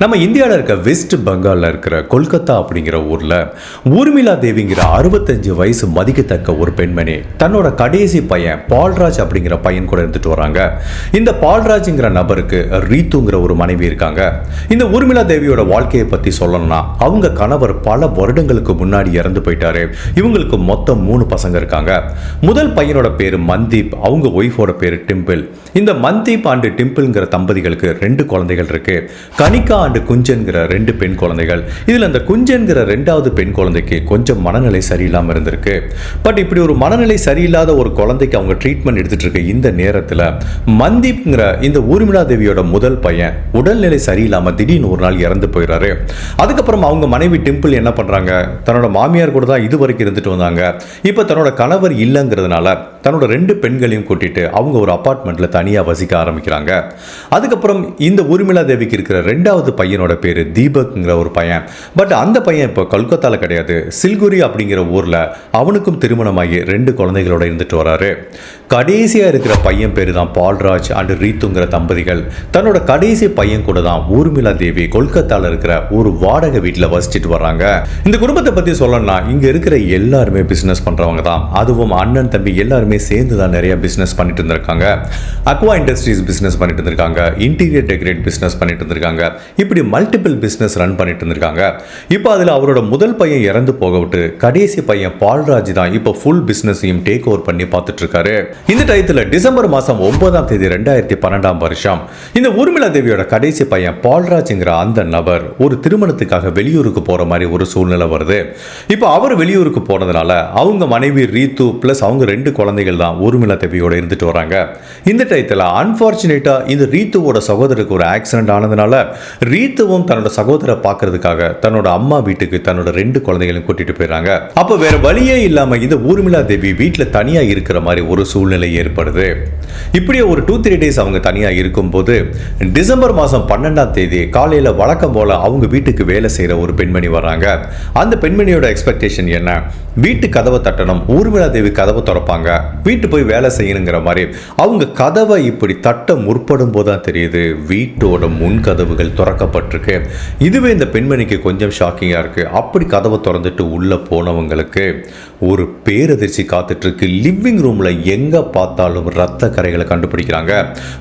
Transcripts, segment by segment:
நம்ம இந்தியாவில் இருக்க வெஸ்ட் பெங்காலில் இருக்கிற கொல்கத்தா அப்படிங்கிற ஊரில் ஊர்மிளா தேவிங்கிற அறுபத்தஞ்சு வயசு மதிக்கத்தக்க ஒரு பெண்மணி தன்னோட கடைசி பையன் பால்ராஜ் அப்படிங்கிற பையன் கூட இருந்துட்டு வராங்க இந்த பால்ராஜுங்கிற நபருக்கு ரீத்துங்கிற ஒரு மனைவி இருக்காங்க இந்த ஊர்மிளா தேவியோட வாழ்க்கையை பற்றி சொல்லணும்னா அவங்க கணவர் பல வருடங்களுக்கு முன்னாடி இறந்து போயிட்டாரு இவங்களுக்கு மொத்தம் மூணு பசங்க இருக்காங்க முதல் பையனோட பேர் மந்தீப் அவங்க ஒய்ஃபோட பேர் டிம்பிள் இந்த மந்தீப் அண்டு டிம்பிள்ங்கிற தம்பதிகளுக்கு ரெண்டு குழந்தைகள் இருக்கு கனிகா ஆண்டு குஞ்சன்கிற ரெண்டு பெண் குழந்தைகள் இதில் அந்த குஞ்சன்கிற ரெண்டாவது பெண் குழந்தைக்கு கொஞ்சம் மனநிலை சரியில்லாமல் இருந்திருக்கு பட் இப்படி ஒரு மனநிலை சரியில்லாத ஒரு குழந்தைக்கு அவங்க ட்ரீட்மெண்ட் எடுத்துட்டு இருக்க இந்த நேரத்தில் மந்தீப்ங்கிற இந்த ஊர்மிளா தேவியோட முதல் பையன் உடல்நிலை சரியில்லாமல் திடீர்னு ஒரு நாள் இறந்து போயிடுறாரு அதுக்கப்புறம் அவங்க மனைவி டிம்பிள் என்ன பண்ணுறாங்க தன்னோட மாமியார் கூட தான் இது வரைக்கும் இருந்துட்டு வந்தாங்க இப்போ தன்னோட கணவர் இல்லைங்கிறதுனால தன்னோட ரெண்டு பெண்களையும் கூட்டிட்டு அவங்க ஒரு அப்பார்ட்மெண்ட்டில் தனியாக வசிக்க ஆரம்பிக்கிறாங்க அதுக்கப்புறம் இந்த ஊர்மிளா தேவிக்கு இருக்கிற ரெண்டாவது பையனோட பேர் தீபக்ங்கிற ஒரு பையன் பட் அந்த பையன் இப்போ கொல்கத்தாவில் கிடையாது சில்குரி அப்படிங்கிற ஊரில் அவனுக்கும் திருமணமாகி ரெண்டு குழந்தைகளோட இருந்துட்டு வராரு கடைசியாக இருக்கிற பையன் பேர் தான் பால்ராஜ் அண்டு ரீத்துங்கிற தம்பதிகள் தன்னோட கடைசி பையன் கூட தான் ஊர்மிளா தேவி கொல்கத்தாவில் இருக்கிற ஒரு வாடகை வீட்டில் வசிச்சுட்டு வர்றாங்க இந்த குடும்பத்தை பற்றி சொல்லணும்னா இங்கே இருக்கிற எல்லாருமே பிஸ்னஸ் பண்ணுறவங்க தான் அதுவும் அண்ணன் தம்பி எல்லாருமே சேர்ந்து தான் நிறைய பிஸ்னஸ் பண்ணிட்டு இருந்திருக்காங்க அக்வா இண்டஸ்ட்ரீஸ் பிஸ்னஸ் பண்ணிட்டு இருந்திருக்காங்க இன்டீரியர் டெக்கரேட் பிஸ்னஸ் பண்ணிட்டு இருந்திருக்காங்க இப்படி மல்டிபிள் பிஸ்னஸ் ரன் பண்ணிட்டு இருந்திருக்காங்க இப்போ அதில் அவரோட முதல் பையன் இறந்து போக விட்டு கடைசி பையன் பால்ராஜ் தான் இப்போ ஃபுல் பிஸ்னஸையும் டேக் ஓவர் பண்ணி பார்த்துட்டு இருக்காரு இந்த டயத்தில் டிசம்பர் மாதம் ஒன்பதாம் தேதி ரெண்டாயிரத்தி பன்னெண்டாம் வருஷம் இந்த ஊர்மிளா தேவியோட கடைசி பையன் பால்ராஜ்ங்கிற அந்த நபர் ஒரு திருமணத்துக்காக வெளியூருக்கு போகிற மாதிரி ஒரு சூழ்நிலை வருது இப்போ அவர் வெளியூருக்கு போனதுனால அவங்க மனைவி ரீத்து ப்ளஸ் அவங்க ரெண்டு குழந்தைகள் தான் ஊர்மிளா தேவியோட இருந்துட்டு வராங்க இந்த டயத்தில் அன்ஃபார்ச்சுனேட்டாக இந்த ரீத்துவோட சகோதரருக்கு ஒரு ஆக்சிடென்ட் ஆனதுனால ரீத்துவும் தன்னோட சகோதரை பார்க்கறதுக்காக தன்னோட அம்மா வீட்டுக்கு தன்னோட ரெண்டு குழந்தைகளையும் கூட்டிட்டு போயிடுறாங்க அப்போ வேற வழியே இல்லாமல் இந்த ஊர்மிளா தேவி வீட்டில் தனியாக இருக்கிற மாதிரி ஒரு சூழ்நிலை சூழ்நிலை ஏற்படுது இப்படியே ஒரு டூ த்ரீ டேஸ் அவங்க தனியாக இருக்கும்போது டிசம்பர் மாதம் பன்னெண்டாம் தேதி காலையில் வழக்கம் போல் அவங்க வீட்டுக்கு வேலை செய்கிற ஒரு பெண்மணி வராங்க அந்த பெண்மணியோட எக்ஸ்பெக்டேஷன் என்ன வீட்டு கதவை தட்டணும் ஊர்மிளா தேவி கதவை திறப்பாங்க வீட்டு போய் வேலை செய்யணுங்கிற மாதிரி அவங்க கதவை இப்படி தட்ட முற்படும் போது தான் தெரியுது வீட்டோட முன் கதவுகள் திறக்கப்பட்டிருக்கு இதுவே இந்த பெண்மணிக்கு கொஞ்சம் ஷாக்கிங்காக இருக்குது அப்படி கதவை திறந்துட்டு உள்ளே போனவங்களுக்கு ஒரு பேரதிர்ச்சி காத்துட்ருக்கு லிவ்விங் ரூமில் எங்க எங்கே பார்த்தாலும் ரத்த கரைகளை கண்டுபிடிக்கிறாங்க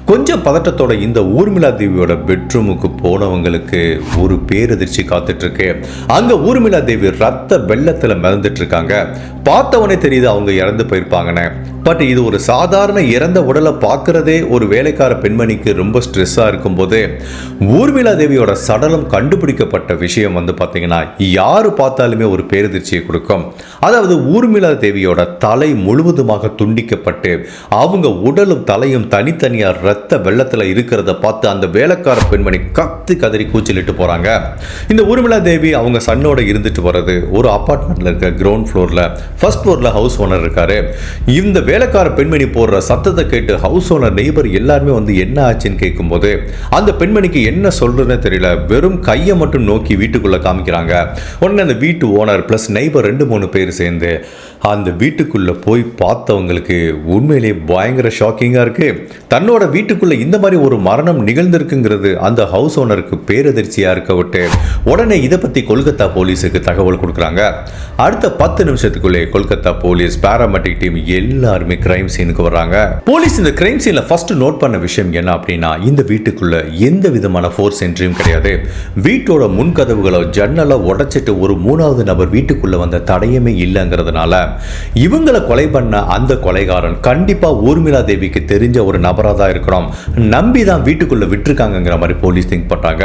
கொஞ்சம் பதட்டத்தோட இந்த ஊர்மிளா தேவியோட பெட்ரூமுக்கு போனவங்களுக்கு ஒரு பேரதிர்ச்சி காத்துட்ருக்கு அங்கே ஊர்மிளா தேவி ரத்த வெள்ளத்தில் மிதந்துட்டு இருக்காங்க பார்த்தவனே தெரியுது அவங்க இறந்து போயிருப்பாங்கன்னு பட் இது ஒரு சாதாரண இறந்த உடலை பார்க்குறதே ஒரு வேலைக்கார பெண்மணிக்கு ரொம்ப ஸ்ட்ரெஸ்ஸாக இருக்கும்போது ஊர்மிளா தேவியோட சடலம் கண்டுபிடிக்கப்பட்ட விஷயம் வந்து பார்த்தீங்கன்னா யார் பார்த்தாலுமே ஒரு பேரதிர்ச்சியை கொடுக்கும் அதாவது ஊர்மிளா தேவியோட தலை முழுவதுமாக துண்டிக்கப்பட்ட பட்டு அவங்க உடலும் தலையும் தனித்தனியாக ரத்த வெள்ளத்தில் இருக்கிறத பார்த்து அந்த வேலைக்கார பெண்மணி கத்து கதறி கூச்சலிட்டு போகிறாங்க இந்த உருமிளா தேவி அவங்க சன்னோட இருந்துட்டு வர்றது ஒரு அப்பார்ட்மெண்ட்டில் இருக்க கிரவுண்ட் ஃப்ளோரில் ஃபர்ஸ்ட் ஃப்ளோரில் ஹவுஸ் ஓனர் இருக்காரு இந்த வேலைக்கார பெண்மணி போடுற சத்தத்தை கேட்டு ஹவுஸ் ஓனர் நெய்பர் எல்லாருமே வந்து என்ன ஆச்சுன்னு கேட்கும்போது அந்த பெண்மணிக்கு என்ன சொல்றதுன்னு தெரியல வெறும் கையை மட்டும் நோக்கி வீட்டுக்குள்ளே காமிக்கிறாங்க உடனே அந்த வீட்டு ஓனர் ப்ளஸ் நெய்பர் ரெண்டு மூணு பேர் சேர்ந்து அந்த வீட்டுக்குள்ளே போய் பார்த்தவங்களுக்கு உண்மையிலே பயங்கர ஷாக்கிங்காக இருக்குது தன்னோட வீட்டுக்குள்ளே இந்த மாதிரி ஒரு மரணம் நிகழ்ந்திருக்குங்கிறது அந்த ஹவுஸ் ஓனருக்கு பேரதிர்ச்சியாக இருக்க விட்டு உடனே இதை பற்றி கொல்கத்தா போலீஸுக்கு தகவல் கொடுக்குறாங்க அடுத்த பத்து நிமிஷத்துக்குள்ளே கொல்கத்தா போலீஸ் பேராமெட்டிக் டீம் எல்லாருமே கிரைம் சீனுக்கு வர்றாங்க போலீஸ் இந்த கிரைம் சீனில் ஃபஸ்ட்டு நோட் பண்ண விஷயம் என்ன அப்படின்னா இந்த வீட்டுக்குள்ளே எந்த விதமான ஃபோர்ஸ் என்ட்ரியும் கிடையாது வீட்டோட முன்கதவுகளை ஜன்னலை உடைச்சிட்டு ஒரு மூணாவது நபர் வீட்டுக்குள்ளே வந்த தடையமே இல்லைங்கிறதுனால இவங்களை கொலை பண்ண அந்த கொலைகாரன் கண்டிப்பாக ஊர்மிளா தேவிக்கு தெரிஞ்ச ஒரு நபராக தான் இருக்கிறோம் நம்பி தான் வீட்டுக்குள்ளே விட்டுருக்காங்கங்கிற மாதிரி போலீஸ் திங்க் பண்ணுறாங்க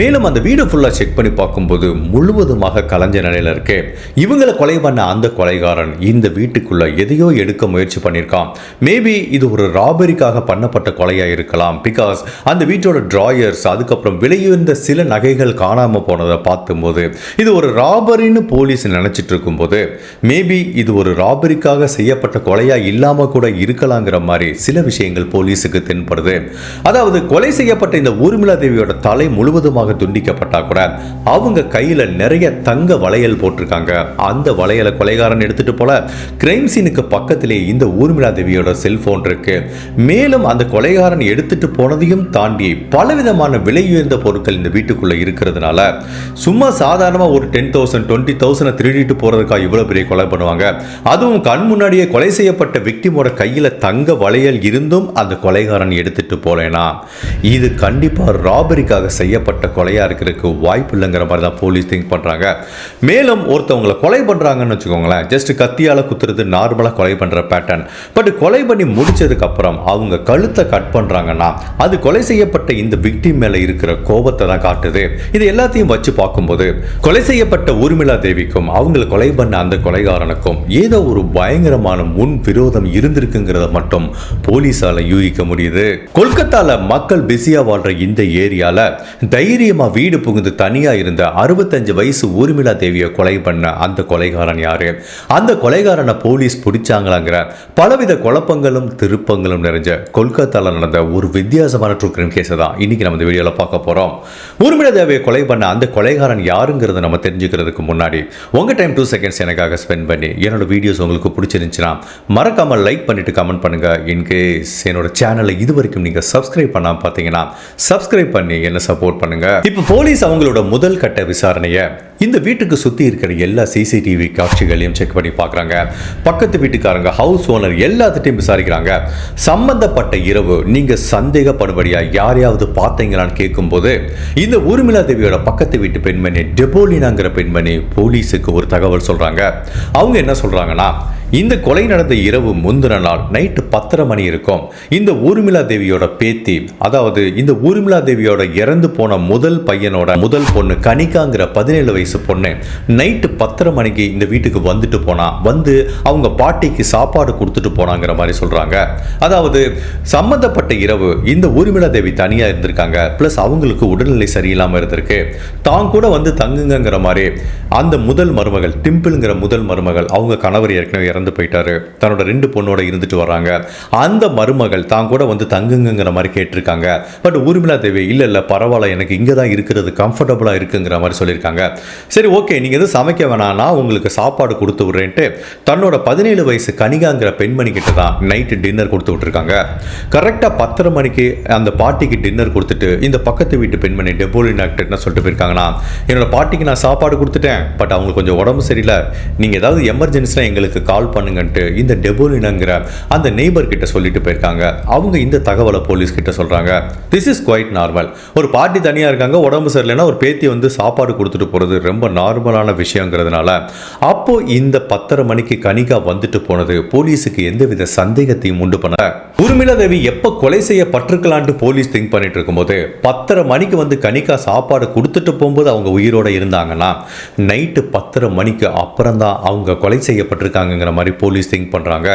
மேலும் அந்த வீடு ஃபுல்லாக செக் பண்ணி பார்க்கும்போது முழுவதுமாக கலைஞ்ச நிலையில் இருக்கு இவங்களை கொலை பண்ண அந்த கொலைகாரன் இந்த வீட்டுக்குள்ளே எதையோ எடுக்க முயற்சி பண்ணியிருக்கான் மேபி இது ஒரு ராபரிக்காக பண்ணப்பட்ட கொலையாக இருக்கலாம் பிகாஸ் அந்த வீட்டோட ட்ராயர்ஸ் அதுக்கப்புறம் விலையுந்த சில நகைகள் காணாமல் போனதை பார்த்தும்போது இது ஒரு ராபரின்னு போலீஸ் நினச்சிட்டு இருக்கும்போது மேபி இது ஒரு ராபரிக்காக செய்யப்பட்ட கொலையாக இல்லாமல் கூட இருக்கலாங்கிற மாதிரி சில விஷயங்கள் போலீஸுக்கு தென்படுது அதாவது கொலை செய்யப்பட்ட இந்த ஊர்மிளா தேவியோட தலை முழுவதுமாக துண்டிக்கப்பட்டா கூட அவங்க கையில நிறைய தங்க வளையல் போட்டிருக்காங்க அந்த வளையலை கொலைகாரன் எடுத்துட்டு போல கிரைம் சீனுக்கு பக்கத்திலே இந்த ஊர்மிளா தேவியோட செல்போன் இருக்கு மேலும் அந்த கொலைகாரன் எடுத்துட்டு போனதையும் தாண்டி பலவிதமான உயர்ந்த பொருட்கள் இந்த வீட்டுக்குள்ள இருக்கிறதுனால சும்மா சாதாரணமா ஒரு டென் தௌசண்ட் டுவெண்ட்டி தௌசண்ட் திருடிட்டு போறதுக்காக இவ்வளவு பெரிய கொலை பண்ணுவாங்க அதுவும் கண் முன்னாடியே கொலை செய்யப்பட்ட விக்டிமோட அவரோட கையில் தங்க வளையல் இருந்தும் அந்த கொலைகாரன் எடுத்துகிட்டு போலேனா இது கண்டிப்பாக ராபரிக்காக செய்யப்பட்ட கொலையாக இருக்கிறதுக்கு வாய்ப்பு இல்லைங்கிற மாதிரி தான் போலீஸ் திங்க் பண்ணுறாங்க மேலும் ஒருத்தவங்களை கொலை பண்ணுறாங்கன்னு வச்சுக்கோங்களேன் ஜஸ்ட் கத்தியால் குத்துறது நார்மலாக கொலை பண்ணுற பேட்டர்ன் பட் கொலை பண்ணி முடித்ததுக்கப்புறம் அவங்க கழுத்தை கட் பண்ணுறாங்கன்னா அது கொலை செய்யப்பட்ட இந்த விக்டிம் மேலே இருக்கிற கோபத்தை தான் காட்டுது இது எல்லாத்தையும் வச்சு பார்க்கும்போது கொலை செய்யப்பட்ட ஊர்மிளா தேவிக்கும் அவங்களை கொலை பண்ண அந்த கொலைகாரனுக்கும் ஏதோ ஒரு பயங்கரமான முன் விரோதம் இருந்து இருந்திருக்குங்கிறத மட்டும் போலீஸால யூகிக்க முடியுது கொல்கத்தால மக்கள் பிஸியா வாழ்ற இந்த ஏரியால தைரியமா வீடு புகுந்து தனியா இருந்த அறுபத்தஞ்சு வயசு ஊர்மிளா தேவியை கொலை பண்ண அந்த கொலைகாரன் யாரு அந்த கொலைகாரனை போலீஸ் பிடிச்சாங்களாங்கிற பலவித குழப்பங்களும் திருப்பங்களும் நிறைஞ்ச கொல்கத்தால நடந்த ஒரு வித்தியாசமான ட்ரூ கிரைம் கேஸ் தான் இன்னைக்கு நம்ம இந்த வீடியோல பார்க்க போறோம் ஊர்மிளா தேவியை கொலை பண்ண அந்த கொலைகாரன் யாருங்கிறத நம்ம தெரிஞ்சுக்கிறதுக்கு முன்னாடி உங்க டைம் டூ செகண்ட்ஸ் எனக்காக ஸ்பெண்ட் பண்ணி என்னோட வீடியோஸ் உங்களுக்கு பிடிச்சிருந்துச்சுன்னா மறக்காமல் லைக் பண்ணிட்டு பண்ணிவிட்டு கமெண்ட் பண்ணுங்கள் இன்கேஸ் என்னோட சேனலை இது வரைக்கும் நீங்கள் சப்ஸ்கிரைப் பண்ணாமல் பார்த்தீங்கன்னா சப்ஸ்கிரைப் பண்ணி என்ன சப்போர்ட் பண்ணுங்கள் இப்போ போலீஸ் அவங்களோட முதல் கட்ட விசாரணையை இந்த வீட்டுக்கு சுற்றி இருக்கிற எல்லா சிசிடிவி காட்சிகளையும் செக் பண்ணி பார்க்குறாங்க பக்கத்து வீட்டுக்காரங்க ஹவுஸ் ஓனர் எல்லாத்திட்டையும் விசாரிக்கிறாங்க சம்பந்தப்பட்ட இரவு நீங்கள் சந்தேகப்படுபடியாக யாரையாவது பார்த்தீங்களான்னு கேட்கும்போது இந்த ஊர்மிளா தேவியோட பக்கத்து வீட்டு பெண்மணி டெபோலினாங்கிற பெண்மணி போலீஸுக்கு ஒரு தகவல் சொல்கிறாங்க அவங்க என்ன சொல்கிறாங்கன்னா இந்த கொலை நடந்த இரவு முந்தின நாள் நைட்டு பத்தரை மணி இருக்கும் இந்த ஊர்மிளா தேவியோட பேத்தி அதாவது இந்த ஊர்மிளா தேவியோட இறந்து போன முதல் பையனோட முதல் பொண்ணு கனிகாங்கிற பதினேழு வயசு பொண்ணு நைட்டு பத்தரை மணிக்கு இந்த வீட்டுக்கு வந்துட்டு போனா வந்து அவங்க பாட்டிக்கு சாப்பாடு கொடுத்துட்டு போனாங்கிற மாதிரி சொல்றாங்க அதாவது சம்மந்தப்பட்ட இரவு இந்த ஊர்மிளா தேவி தனியா இருந்திருக்காங்க பிளஸ் அவங்களுக்கு உடல்நிலை சரியில்லாம இருந்திருக்கு தான் கூட வந்து தங்குங்கிற மாதிரி அந்த முதல் மருமகள் டிம்பிள்ங்கிற முதல் மருமகள் அவங்க கணவர் ஏற்கனவே இறந்து போயிட்டாரு தன்னோட ரெண்டு பொண்ணோட இருந்துட்டு வராங்க அந்த மருமகள் தான் கூட வந்து தங்குங்கிற மாதிரி கேட்டிருக்காங்க பட் ஊர்மிளா தேவி இல்ல இல்ல பரவாயில்ல எனக்கு இங்க தான் இருக்கிறது கம்ஃபர்டபுளாக இருக்குங்கிற மாதிரி சொல்லியிருக்காங்க சரி ஓகே நீங்க எதுவும் சமைக்க வேணாம் நான் உங்களுக்கு சாப்பாடு கொடுத்து விட்றேன்ட்டு தன்னோட பதினேழு வயசு கனிகாங்கிற பெண்மணி கிட்ட தான் நைட்டு டின்னர் கொடுத்து விட்ருக்காங்க கரெக்டா பத்தரை மணிக்கு அந்த பாட்டிக்கு டின்னர் கொடுத்துட்டு இந்த பக்கத்து வீட்டு பெண்மணி டெபோலின் ஆக்டர்னு சொல்லிட்டு போயிருக்காங்கன்னா என்னோட பாட்டிக்கு நான் சாப்பாடு கொடுத்துட்டேன் பட் அவங்களுக்கு கொஞ்சம் உடம்பு சரியில்லை நீங்கள் ஏதாவது எமர்ஜென்சி எங்களுக்கு கால் கால் பண்ணுங்கன்ட்டு இந்த டெபோலினங்கிற அந்த நெய்பர் கிட்ட சொல்லிட்டு போயிருக்காங்க அவங்க இந்த தகவலை போலீஸ் கிட்ட சொல்றாங்க திஸ் இஸ் குவைட் நார்மல் ஒரு பாட்டி தனியாக இருக்காங்க உடம்பு சரியில்லைன்னா ஒரு பேத்தி வந்து சாப்பாடு கொடுத்துட்டு போகிறது ரொம்ப நார்மலான விஷயங்கிறதுனால அப்போ இந்த பத்தரை மணிக்கு கனிகா வந்துட்டு போனது போலீஸுக்கு எந்தவித சந்தேகத்தையும் உண்டு பண்ண உருமிளா தேவி எப்போ கொலை செய்ய பற்றுக்கலான்ட்டு போலீஸ் திங்க் பண்ணிட்டு இருக்கும்போது பத்தரை மணிக்கு வந்து கனிகா சாப்பாடு கொடுத்துட்டு போகும்போது அவங்க உயிரோட இருந்தாங்கன்னா நைட்டு பத்தரை மணிக்கு அப்புறம் தான் அவங்க கொலை செய்யப்பட்டிருக்காங்கிற மாதிரி போலீஸ் திங்க் பண்ணுறாங்க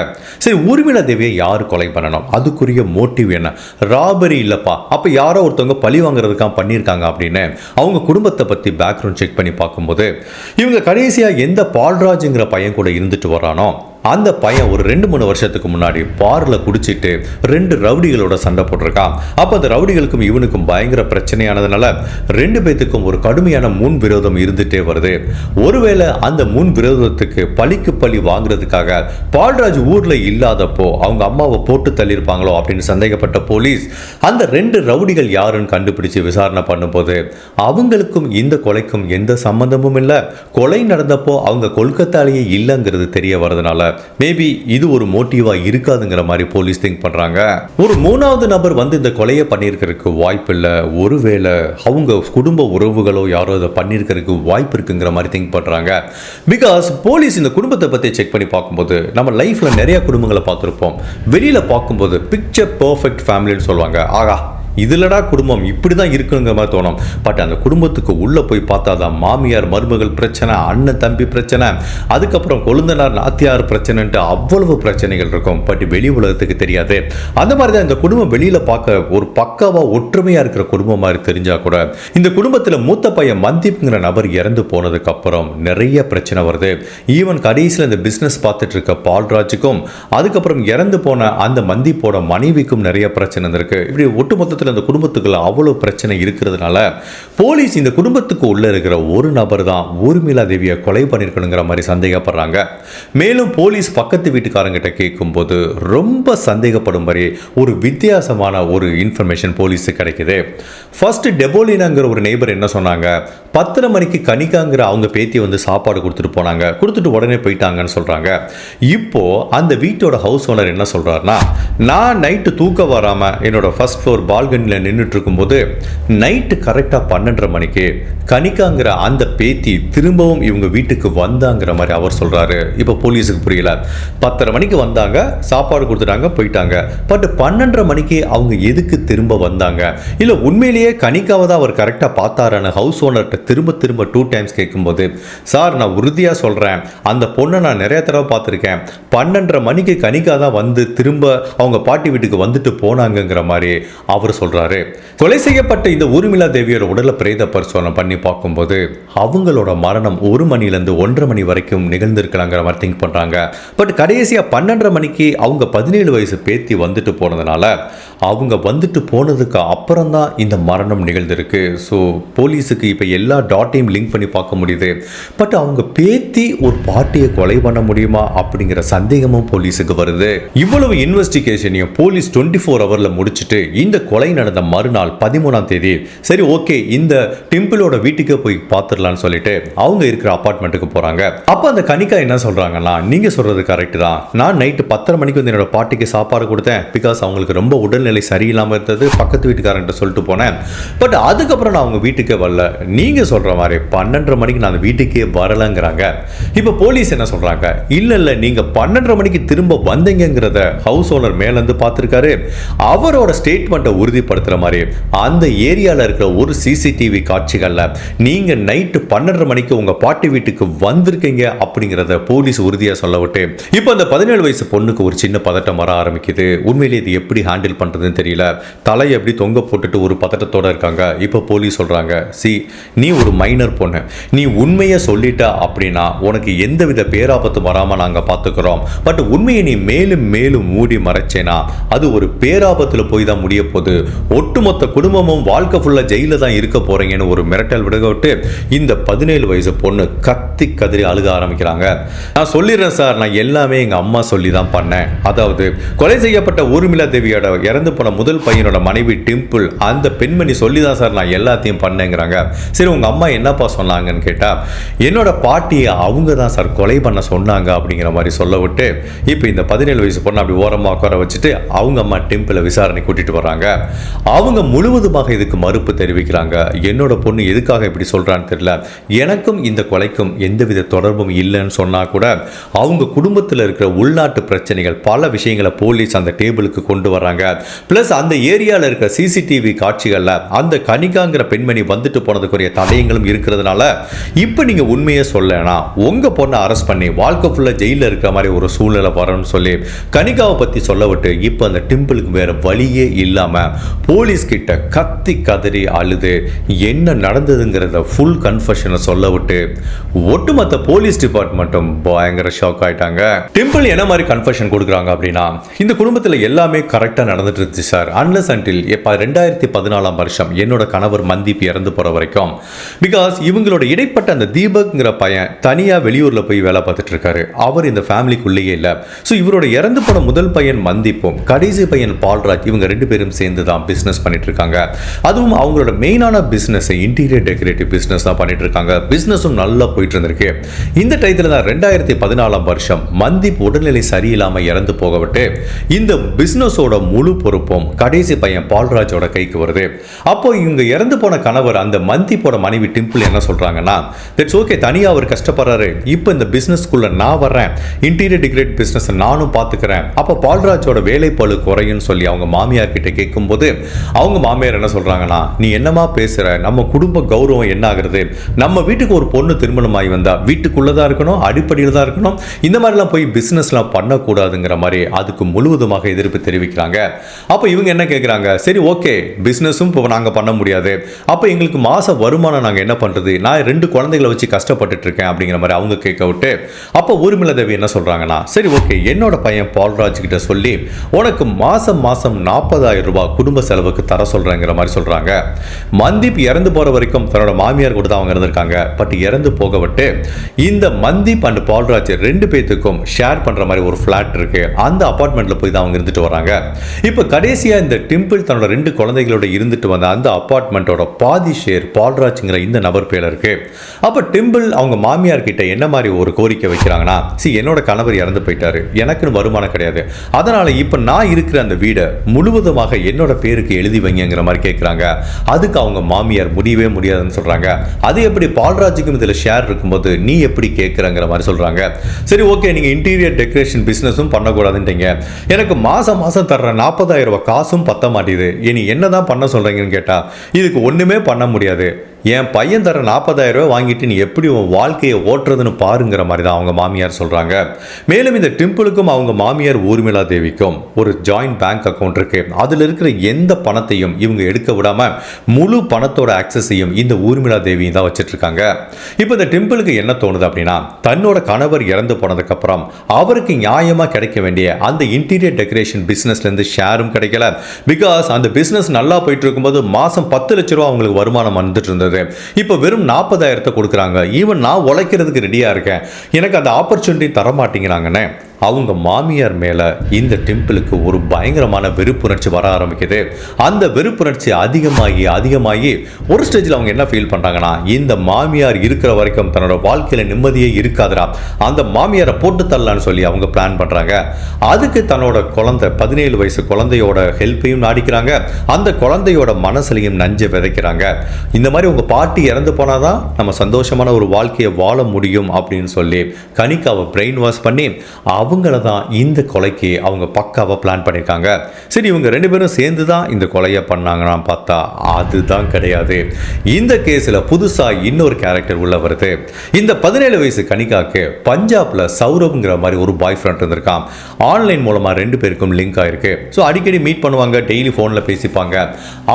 சரி ஊர்மிளா தேவியை யார் கொலை பண்ணணும் அதுக்குரிய மோட்டிவ் என்ன ராபரி இல்லைப்பா அப்போ யாரோ ஒருத்தவங்க பழி வாங்குறதுக்காக பண்ணியிருக்காங்க அப்படின்னு அவங்க குடும்பத்தை பற்றி பேக்ரவுண்ட் செக் பண்ணி பார்க்கும்போது இவங்க கடைசியாக எந்த பால்ராஜுங்கிற பையன் கூட இருந்துட்டு வரானோ அந்த பையன் ஒரு ரெண்டு மூணு வருஷத்துக்கு முன்னாடி பாரில் குடிச்சிட்டு ரெண்டு ரவுடிகளோட சண்டை போட்டிருக்கான் அப்போ அந்த ரவுடிகளுக்கும் இவனுக்கும் பயங்கர பிரச்சனையானதுனால ரெண்டு பேத்துக்கும் ஒரு கடுமையான முன் விரோதம் இருந்துகிட்டே வருது ஒருவேளை அந்த முன் விரோதத்துக்கு பழிக்கு பழி வாங்குறதுக்காக பால்ராஜ் ஊரில் இல்லாதப்போ அவங்க அம்மாவை போட்டு தள்ளியிருப்பாங்களோ அப்படின்னு சந்தேகப்பட்ட போலீஸ் அந்த ரெண்டு ரவுடிகள் யாருன்னு கண்டுபிடிச்சு விசாரணை பண்ணும்போது அவங்களுக்கும் இந்த கொலைக்கும் எந்த சம்மந்தமும் இல்லை கொலை நடந்தப்போ அவங்க கொல்கத்தாலேயே இல்லைங்கிறது தெரிய வரதுனால மேபி இது ஒரு மோட்டிவா இருக்காதுங்கிற மாதிரி போலீஸ் திங்க் பண்றாங்க ஒரு மூணாவது நபர் வந்து இந்த கொலையை பண்ணியிருக்கிறதுக்கு வாய்ப்பு இல்லை ஒருவேளை அவங்க குடும்ப உறவுகளோ யாரோ இதை பண்ணியிருக்கிறதுக்கு வாய்ப்பு இருக்குங்கிற மாதிரி திங்க் பண்றாங்க பிகாஸ் போலீஸ் இந்த குடும்பத்தை பற்றி செக் பண்ணி பார்க்கும்போது நம்ம லைஃப்ல நிறைய குடும்பங்களை பார்த்துருப்போம் வெளியில் பார்க்கும்போது பிக்சர் பர்ஃபெக்ட் ஃபேமிலின்னு சொல்லுவாங்க ஆகா இதுலடா குடும்பம் இப்படி தான் இருக்குங்கிற மாதிரி தோணும் பட் அந்த குடும்பத்துக்கு உள்ளே போய் பார்த்தா தான் மாமியார் மருமகள் பிரச்சனை அண்ணன் தம்பி பிரச்சனை அதுக்கப்புறம் கொழுந்தனார் நாத்தியார் பிரச்சனைன்ட்டு அவ்வளவு பிரச்சனைகள் இருக்கும் பட் வெளி உலகத்துக்கு தெரியாது அந்த மாதிரி தான் இந்த குடும்பம் வெளியில் பார்க்க ஒரு பக்காவாக ஒற்றுமையாக இருக்கிற குடும்பம் மாதிரி தெரிஞ்சால் கூட இந்த குடும்பத்தில் மூத்த பையன் மந்தீப்ங்கிற நபர் இறந்து போனதுக்கப்புறம் நிறைய பிரச்சனை வருது ஈவன் கடைசியில் இந்த பிஸ்னஸ் பார்த்துட்டு இருக்க பால்ராஜுக்கும் அதுக்கப்புறம் இறந்து போன அந்த மந்தீப்போட மனைவிக்கும் நிறைய பிரச்சனை இருக்குது இப்படி ஒட்டுமொத்த குடும்பத்தில் அந்த குடும்பத்துக்குள்ள அவ்வளோ பிரச்சனை இருக்கிறதுனால போலீஸ் இந்த குடும்பத்துக்கு உள்ளே இருக்கிற ஒரு நபர் தான் ஊர்மிளா தேவியை கொலை பண்ணியிருக்கணுங்கிற மாதிரி சந்தேகப்படுறாங்க மேலும் போலீஸ் பக்கத்து வீட்டுக்காரங்கிட்ட கேட்கும்போது ரொம்ப சந்தேகப்படும் மாதிரி ஒரு வித்தியாசமான ஒரு இன்ஃபர்மேஷன் போலீஸுக்கு கிடைக்குது ஃபஸ்ட்டு டெபோலினாங்கிற ஒரு நெய்பர் என்ன சொன்னாங்க பத்தரை மணிக்கு கணிக்காங்கிற அவங்க பேத்தி வந்து சாப்பாடு கொடுத்துட்டு போனாங்க கொடுத்துட்டு உடனே போயிட்டாங்கன்னு சொல்கிறாங்க இப்போது அந்த வீட்டோட ஹவுஸ் ஓனர் என்ன சொல்கிறாருன்னா நான் நைட்டு தூக்க வராமல் என்னோடய ஃபஸ்ட் ஃப்ளோர் பால் பால்கனியில் நின்றுட்டு இருக்கும்போது நைட்டு கரெக்டாக பன்னெண்டரை மணிக்கு கணிக்காங்கிற அந்த பேத்தி திரும்பவும் இவங்க வீட்டுக்கு வந்தாங்கிற மாதிரி அவர் சொல்கிறாரு இப்போ போலீஸுக்கு புரியல பத்தரை மணிக்கு வந்தாங்க சாப்பாடு கொடுத்துட்டாங்க போயிட்டாங்க பட் பன்னெண்டரை மணிக்கு அவங்க எதுக்கு திரும்ப வந்தாங்க இல்லை உண்மையிலேயே கணிக்காவை தான் அவர் கரெக்டாக பார்த்தாரான்னு ஹவுஸ் ஓனர்கிட்ட திரும்ப திரும்ப டூ டைம்ஸ் கேட்கும்போது சார் நான் உறுதியாக சொல்கிறேன் அந்த பொண்ணை நான் நிறைய தடவை பார்த்துருக்கேன் பன்னெண்டரை மணிக்கு கணிக்கா தான் வந்து திரும்ப அவங்க பாட்டி வீட்டுக்கு வந்துட்டு போனாங்கிற மாதிரி அவர் சொல்கிறாரு கொலை செய்யப்பட்ட இந்த ஊர்மிளா தேவியோட உடலை பிரேத பரிசோதனை பண்ணி பார்க்கும்போது அவங்களோட மரணம் ஒரு மணிலேருந்து ஒன்றரை மணி வரைக்கும் நிகழ்ந்திருக்கலாங்கிற மாதிரி திங்க் பண்ணுறாங்க பட் கடைசியாக பன்னெண்டரை மணிக்கு அவங்க பதினேழு வயசு பேத்தி வந்துட்டு போனதுனால அவங்க வந்துட்டு போனதுக்கு அப்புறம் தான் இந்த மரணம் நிகழ்ந்திருக்கு ஸோ போலீஸுக்கு இப்போ எல்லா டாட்டையும் லிங்க் பண்ணி பார்க்க முடியுது பட் அவங்க பேத்தி ஒரு பாட்டியை கொலை பண்ண முடியுமா அப்படிங்கிற சந்தேகமும் போலீஸுக்கு வருது இவ்வளவு இன்வெஸ்டிகேஷனையும் போலீஸ் டுவெண்ட்டி ஃபோர் ஹவரில் முடிச்சுட்டு இந்த கொலை கொலை நடந்த மறுநாள் பதிமூணாம் தேதி சரி ஓகே இந்த டெம்பிளோட வீட்டுக்கே போய் பார்த்துடலான்னு சொல்லிட்டு அவங்க இருக்கிற அப்பார்ட்மெண்ட்டுக்கு போகிறாங்க அப்போ அந்த கணிக்கா என்ன சொல்கிறாங்கன்னா நீங்கள் சொல்கிறது கரெக்ட் தான் நான் நைட்டு பத்தரை மணிக்கு வந்து என்னோட பாட்டிக்கு சாப்பாடு கொடுத்தேன் பிகாஸ் அவங்களுக்கு ரொம்ப உடல்நிலை சரியில்லாமல் இருந்தது பக்கத்து வீட்டுக்காரன்ட்ட சொல்லிட்டு போனேன் பட் அதுக்கப்புறம் நான் அவங்க வீட்டுக்கே வரல நீங்கள் சொல்கிற மாதிரி பன்னெண்டரை மணிக்கு நான் வீட்டுக்கே வரலங்கிறாங்க இப்போ போலீஸ் என்ன சொல்கிறாங்க இல்லை இல்லை நீங்கள் பன்னெண்டரை மணிக்கு திரும்ப வந்தீங்கிறத ஹவுஸ் ஓனர் மேலேருந்து பார்த்துருக்காரு அவரோட ஸ்டேட்மெண்ட்டை உறுதி உறுதிப்படுத்துற மாதிரி அந்த ஏரியாவில் இருக்கிற ஒரு சிசிடிவி காட்சிகளில் நீங்கள் நைட்டு பன்னெண்டரை மணிக்கு உங்கள் பாட்டி வீட்டுக்கு வந்திருக்கீங்க அப்படிங்கிறத போலீஸ் உறுதியாக சொல்லவிட்டு இப்போ அந்த பதினேழு வயசு பொண்ணுக்கு ஒரு சின்ன பதட்டம் வர ஆரம்பிக்குது உண்மையிலேயே இது எப்படி ஹேண்டில் பண்ணுறதுன்னு தெரியல தலையை எப்படி தொங்க போட்டுட்டு ஒரு பதட்டத்தோடு இருக்காங்க இப்போ போலீஸ் சொல்கிறாங்க சி நீ ஒரு மைனர் பொண்ணு நீ உண்மையை சொல்லிட்ட அப்படின்னா உனக்கு எந்தவித பேராபத்தும் வராமல் நாங்கள் பார்த்துக்கிறோம் பட் உண்மையை நீ மேலும் மேலும் மூடி மறைச்சேனா அது ஒரு பேராபத்தில் போய் தான் முடிய போகுது ஒட்டுமொத்த குடும்பமும் வாழ்க்கை ஃபுல்லாக ஜெயிலில் தான் இருக்க போகிறீங்கன்னு ஒரு மிரட்டல் விட்டு இந்த பதினேழு வயசு பொண்ணு கத்தி கதிரி அழுக ஆரம்பிக்கிறாங்க நான் சொல்லிடுறேன் சார் நான் எல்லாமே எங்கள் அம்மா சொல்லி தான் பண்ணேன் அதாவது கொலை செய்யப்பட்ட ஊர்மிளா தேவியோட இறந்து போன முதல் பையனோட மனைவி டிம்பிள் அந்த பெண்மணி சொல்லி தான் சார் நான் எல்லாத்தையும் பண்ணேங்கிறாங்க சரி உங்கள் அம்மா என்னப்பா சொன்னாங்கன்னு கேட்டால் என்னோட பாட்டியை அவங்க தான் சார் கொலை பண்ண சொன்னாங்க அப்படிங்கிற மாதிரி சொல்ல விட்டு இப்போ இந்த பதினேழு வயசு பொண்ணு அப்படி ஓரமாக உட்கார வச்சுட்டு அவங்க அம்மா டெம்பிளை விசாரணை கூட்டிகிட்டு வர்றாங்க அவங்க முழுவதுமாக இதுக்கு மறுப்பு தெரிவிக்கிறாங்க என்னோட பொண்ணு எதுக்காக இப்படி சொல்கிறான்னு தெரியல எனக்கும் இந்த கொலைக்கும் எந்தவித தொடர்பும் இல்லைன்னு சொன்னால் கூட அவங்க குடும்பத்தில் இருக்கிற உள்நாட்டு பிரச்சனைகள் பல விஷயங்களை போலீஸ் அந்த டேபிளுக்கு கொண்டு வராங்க ப்ளஸ் அந்த ஏரியாவில் இருக்கிற சிசிடிவி காட்சிகளில் அந்த கனிகாங்கிற பெண்மணி வந்துட்டு போனதுக்குரிய தடயங்களும் இருக்கிறதுனால இப்போ நீங்கள் உண்மையை சொல்லனா உங்கள் பொண்ணை அரெஸ்ட் பண்ணி வாழ்க்கை ஃபுல்லாக ஜெயிலில் இருக்கிற மாதிரி ஒரு சூழ்நிலை வரணும்னு சொல்லி கனிகாவை பற்றி சொல்ல விட்டு இப்போ அந்த டிம்பிளுக்கு வேறு வழியே இல்லாமல் போலீஸ் கிட்ட கத்தி கதறி அழுது என்ன நடந்ததுங்கிறத ஃபுல் கன்ஃபர்ஷனை சொல்ல விட்டு ஒட்டுமொத்த போலீஸ் டிபார்ட்மெண்ட்டும் பயங்கர ஷாக் ஆயிட்டாங்க டிம்பிள் என்ன மாதிரி கன்ஃபர்ஷன் கொடுக்குறாங்க அப்படின்னா இந்த குடும்பத்தில் எல்லாமே கரெக்டாக நடந்துட்டு இருந்துச்சு சார் அன்லஸ் அண்டில் இப்போ ரெண்டாயிரத்தி பதினாலாம் வருஷம் என்னோட கணவர் மந்தீப் இறந்து போகிற வரைக்கும் பிகாஸ் இவங்களோட இடைப்பட்ட அந்த தீபக்ங்கிற பையன் தனியாக வெளியூரில் போய் வேலை பார்த்துட்டு இருக்காரு அவர் இந்த ஃபேமிலிக்குள்ளேயே இல்லை ஸோ இவரோட இறந்து போன முதல் பையன் மந்திப்பும் கடைசி பையன் பால்ராஜ் இவங்க ரெண்டு பேரும் சேர்ந்து தான் பிஸ்னஸ் பண்ணிகிட்ருக்காங்க அதுவும் அவங்களோட மெயினான பிஸ்னஸ் இன்டீரியர் டெக்கரேட்டிவ் பிஸ்னஸ் தான் பண்ணிகிட்ருக்காங்க பிஸ்னஸும் நல்லா போயிட்டு இருந்திருக்கு இந்த டைத்தில் தான் ரெண்டாயிரத்தி பதினாலாம் வருஷம் மந்தீப் உடல்நிலை சரியில்லாமல் இறந்து போகவிட்டு இந்த பிஸ்னஸோட முழு பொறுப்பும் கடைசி பையன் பால்ராஜோட கைக்கு வருது அப்போ இவங்க இறந்து போன கணவர் அந்த மந்திப்போட மனைவி டிம்பிள் என்ன சொல்கிறாங்கன்னா தட்ஸ் ஓகே தனியாக அவர் கஷ்டப்படுறாரு இப்போ இந்த பிஸ்னஸ்க்குள்ளே நான் வர்றேன் இன்டீரியர் டிகிரேட் பிஸ்னஸ் நானும் பார்த்துக்கிறேன் அப்போ பால்ராஜோட பழு குறையும்னு சொல்லி அவங்க மாமியார் கிட்ட கேட்கும்போது போது அவங்க மாமியார் என்ன சொல்கிறாங்கன்னா நீ என்னமா பேசுகிற நம்ம குடும்ப கௌரவம் என்ன ஆகுறது நம்ம வீட்டுக்கு ஒரு பொண்ணு திருமணம் ஆகி வந்தால் வீட்டுக்குள்ளே தான் இருக்கணும் அடிப்படையில் தான் இருக்கணும் இந்த மாதிரிலாம் போய் பிஸ்னஸ்லாம் பண்ணக்கூடாதுங்கிற மாதிரி அதுக்கு முழுவதுமாக எதிர்ப்பு தெரிவிக்கிறாங்க அப்போ இவங்க என்ன கேட்குறாங்க சரி ஓகே பிஸ்னஸும் இப்போ நாங்கள் பண்ண முடியாது அப்போ எங்களுக்கு மாத வருமானம் நாங்கள் என்ன பண்ணுறது நான் ரெண்டு குழந்தைகளை வச்சு கஷ்டப்பட்டுட்டு இருக்கேன் அப்படிங்கிற மாதிரி அவங்க கேட்க விட்டு அப்போ ஊர்மிள தேவி என்ன சொல்கிறாங்கன்னா சரி ஓகே என்னோட பையன் பால்ராஜ் கிட்ட சொல்லி உனக்கு மாதம் மாதம் நாற்பதாயிரம் ரூபாய் குடும்ப குடும்ப செலவுக்கு தர சொல்கிறேங்கிற மாதிரி சொல்கிறாங்க மந்தீப் இறந்து போகிற வரைக்கும் தன்னோட மாமியார் கூட தான் அவங்க இருந்திருக்காங்க பட் இறந்து போக விட்டு இந்த மந்தீப் அண்ட் பால்ராஜ் ரெண்டு பேத்துக்கும் ஷேர் பண்ணுற மாதிரி ஒரு ஃப்ளாட் இருக்கு அந்த அப்பார்ட்மெண்ட்டில் போய் தான் அவங்க இருந்துட்டு வராங்க இப்போ கடைசியாக இந்த டிம்பிள் தன்னோட ரெண்டு குழந்தைகளோட இருந்துட்டு வந்த அந்த அப்பார்ட்மெண்ட்டோட பாதி ஷேர் பால்ராஜ்ங்கிற இந்த நபர் பேர் இருக்கு அப்போ டிம்பிள் அவங்க மாமியார் கிட்ட என்ன மாதிரி ஒரு கோரிக்கை வைக்கிறாங்கன்னா சி என்னோட கணவர் இறந்து போயிட்டாரு எனக்குன்னு வருமானம் கிடையாது அதனால இப்போ நான் இருக்கிற அந்த வீடை முழுவதுமாக என்னோட பேருக்கு எழுதி வைங்கிற மாதிரி கேட்குறாங்க அதுக்கு அவங்க மாமியார் முடியவே முடியாதுன்னு சொல்கிறாங்க அது எப்படி பால்ராஜுக்கும் இதில் ஷேர் இருக்கும்போது நீ எப்படி கேட்குறங்கிற மாதிரி சொல்கிறாங்க சரி ஓகே நீங்கள் இன்டீரியர் டெக்கரேஷன் பிஸ்னஸும் பண்ணக்கூடாதுன்ட்டிங்க எனக்கு மாதம் மாதம் தர்ற நாற்பதாயிரம் ரூபா காசும் பத்த மாட்டேது இனி என்ன பண்ண சொல்கிறீங்கன்னு கேட்டால் இதுக்கு ஒன்றுமே பண்ண முடியாது என் பையன் தர ரூபாய் வாங்கிட்டு நீ எப்படி உன் வாழ்க்கையை ஓட்டுறதுன்னு பாருங்கிற மாதிரி தான் அவங்க மாமியார் சொல்கிறாங்க மேலும் இந்த டிம்பிளுக்கும் அவங்க மாமியார் ஊர்மிளா தேவிக்கும் ஒரு ஜாயின்ட் பேங்க் அக்கௌண்ட் இருக்குது அதில் இருக்கிற எந்த பணத்தையும் இவங்க எடுக்க விடாமல் முழு பணத்தோட ஆக்சஸையும் இந்த ஊர்மிளா தேவியும் தான் வச்சிட்ருக்காங்க இப்போ இந்த டிம்பிளுக்கு என்ன தோணுது அப்படின்னா தன்னோட கணவர் இறந்து போனதுக்கப்புறம் அவருக்கு நியாயமாக கிடைக்க வேண்டிய அந்த இன்டீரியர் டெக்கரேஷன் பிஸ்னஸ்லேருந்து ஷேரும் கிடைக்கல பிகாஸ் அந்த பிஸ்னஸ் நல்லா போயிட்டு இருக்கும்போது மாதம் பத்து லட்ச ரூபா அவங்களுக்கு வருமானம் வந்துட்டு இருந்தது இருந்தது இப்போ வெறும் நாற்பதாயிரத்தை கொடுக்குறாங்க ஈவன் நான் உழைக்கிறதுக்கு ரெடியாக இருக்கேன் எனக்கு அந்த ஆப்பர்ச்சுனிட்டி தர மாட்டேங்கிறாங்கண்ணே அவங்க மாமியார் மேலே இந்த டெம்பிளுக்கு ஒரு பயங்கரமான வெறுப்புணர்ச்சி வர ஆரம்பிக்குது அந்த வெறுப்புணர்ச்சி அதிகமாகி அதிகமாகி ஒரு ஸ்டேஜில் அவங்க என்ன ஃபீல் பண்ணுறாங்கன்னா இந்த மாமியார் இருக்கிற வரைக்கும் தன்னோட வாழ்க்கையில் நிம்மதியே இருக்காதுடா அந்த மாமியாரை போட்டு தரலான்னு சொல்லி அவங்க பிளான் பண்ணுறாங்க அதுக்கு தன்னோட குழந்தை பதினேழு வயசு குழந்தையோட ஹெல்ப்பையும் நாடிக்கிறாங்க அந்த குழந்தையோட மனசுலையும் நஞ்சு விதைக்கிறாங்க இந்த மாதிரி உங்கள் பாட்டி இறந்து போனால் தான் நம்ம சந்தோஷமான ஒரு வாழ்க்கையை வாழ முடியும் அப்படின்னு சொல்லி கணிக்காவை பிரெயின் வாஷ் பண்ணி அவ அவங்கள தான் இந்த கொலைக்கு அவங்க பக்காவாக பிளான் பண்ணியிருக்காங்க சரி இவங்க ரெண்டு பேரும் சேர்ந்து தான் இந்த கொலையை பண்ணாங்கன்னா பார்த்தா அதுதான் கிடையாது இந்த கேஸில் புதுசாக இன்னொரு கேரக்டர் உள்ள வருது இந்த பதினேழு வயசு கணிக்காக்கு பஞ்சாபில் சௌரவ்ங்கிற மாதிரி ஒரு பாய் ஃப்ரெண்ட் இருந்திருக்கான் ஆன்லைன் மூலமாக ரெண்டு பேருக்கும் லிங்க் ஆயிருக்கு ஸோ அடிக்கடி மீட் பண்ணுவாங்க டெய்லி ஃபோனில் பேசிப்பாங்க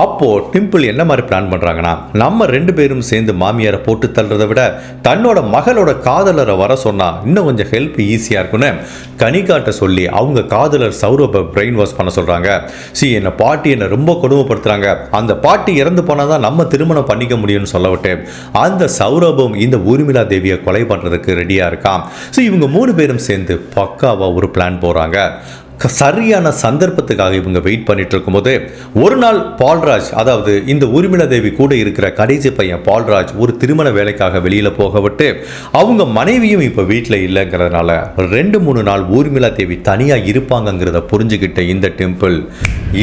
அப்போது டிம்பிள் என்ன மாதிரி பிளான் பண்ணுறாங்கன்னா நம்ம ரெண்டு பேரும் சேர்ந்து மாமியாரை போட்டு தள்ளுறதை விட தன்னோட மகளோட காதலரை வர சொன்னால் இன்னும் கொஞ்சம் ஹெல்ப் ஈஸியாக இருக்குன்னு காட்ட சொல்லி அவங்க காதலர் சௌரபை பிரெயின் வாஷ் பண்ண சொல்கிறாங்க சி என்னை பாட்டி என்னை ரொம்ப கொடுமைப்படுத்துகிறாங்க அந்த பாட்டி இறந்து போனால் தான் நம்ம திருமணம் பண்ணிக்க முடியும்னு சொல்ல விட்டு அந்த சௌரபம் இந்த ஊர்மிளா தேவியை கொலை பண்ணுறதுக்கு ரெடியாக இருக்கான் ஸோ இவங்க மூணு பேரும் சேர்ந்து பக்காவாக ஒரு பிளான் போகிறாங்க சரியான சந்தர்ப்பத்துக்காக இவங்க வெயிட் பண்ணிட்டு போது ஒரு நாள் பால்ராஜ் அதாவது இந்த உரிமில தேவி கூட இருக்கிற கடைசி பையன் பால்ராஜ் ஒரு திருமண வேலைக்காக வெளியில் போக விட்டு அவங்க மனைவியும் இப்போ வீட்டில் இல்லைங்கிறதுனால ரெண்டு மூணு நாள் ஊர்மிளா தேவி தனியாக இருப்பாங்கங்கிறத புரிஞ்சுக்கிட்ட இந்த டெம்பிள்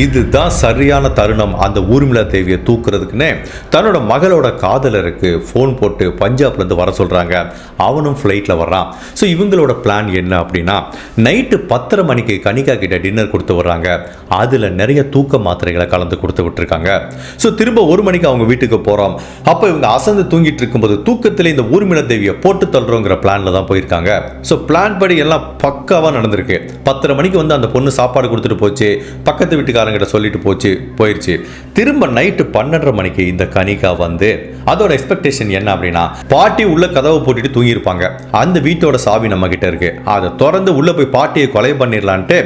இதுதான் சரியான தருணம் அந்த ஊர்மிளா தேவியை தூக்குறதுக்குன்னு தன்னோட மகளோட காதலருக்கு ஃபோன் போட்டு பஞ்சாப்லேருந்து வர சொல்கிறாங்க அவனும் ஃப்ளைட்டில் வர்றான் ஸோ இவங்களோட பிளான் என்ன அப்படின்னா நைட்டு பத்தரை மணிக்கு கனி மல்லிகா கிட்ட டின்னர் கொடுத்து வர்றாங்க அதில் நிறைய தூக்க மாத்திரைகளை கலந்து கொடுத்து விட்டுருக்காங்க ஸோ திரும்ப ஒரு மணிக்கு அவங்க வீட்டுக்கு போகிறோம் அப்போ இவங்க அசந்து தூங்கிட்டு இருக்கும்போது தூக்கத்தில் இந்த ஊர்மிள தேவியை போட்டு தள்ளுறோங்கிற பிளானில் தான் போயிருக்காங்க ஸோ பிளான் படி எல்லாம் பக்காவாக நடந்திருக்கு பத்தரை மணிக்கு வந்து அந்த பொண்ணு சாப்பாடு கொடுத்துட்டு போச்சு பக்கத்து வீட்டுக்காரங்கிட்ட சொல்லிட்டு போச்சு போயிடுச்சு திரும்ப நைட்டு பன்னெண்டரை மணிக்கு இந்த கனிகா வந்து அதோட எக்ஸ்பெக்டேஷன் என்ன அப்படின்னா பாட்டி உள்ள கதவை போட்டுட்டு தூங்கியிருப்பாங்க அந்த வீட்டோட சாவி நம்ம கிட்ட இருக்கு அதை தொடர்ந்து உள்ள போய் பாட்டியை கொலை பண்ணிடலான்ட்டு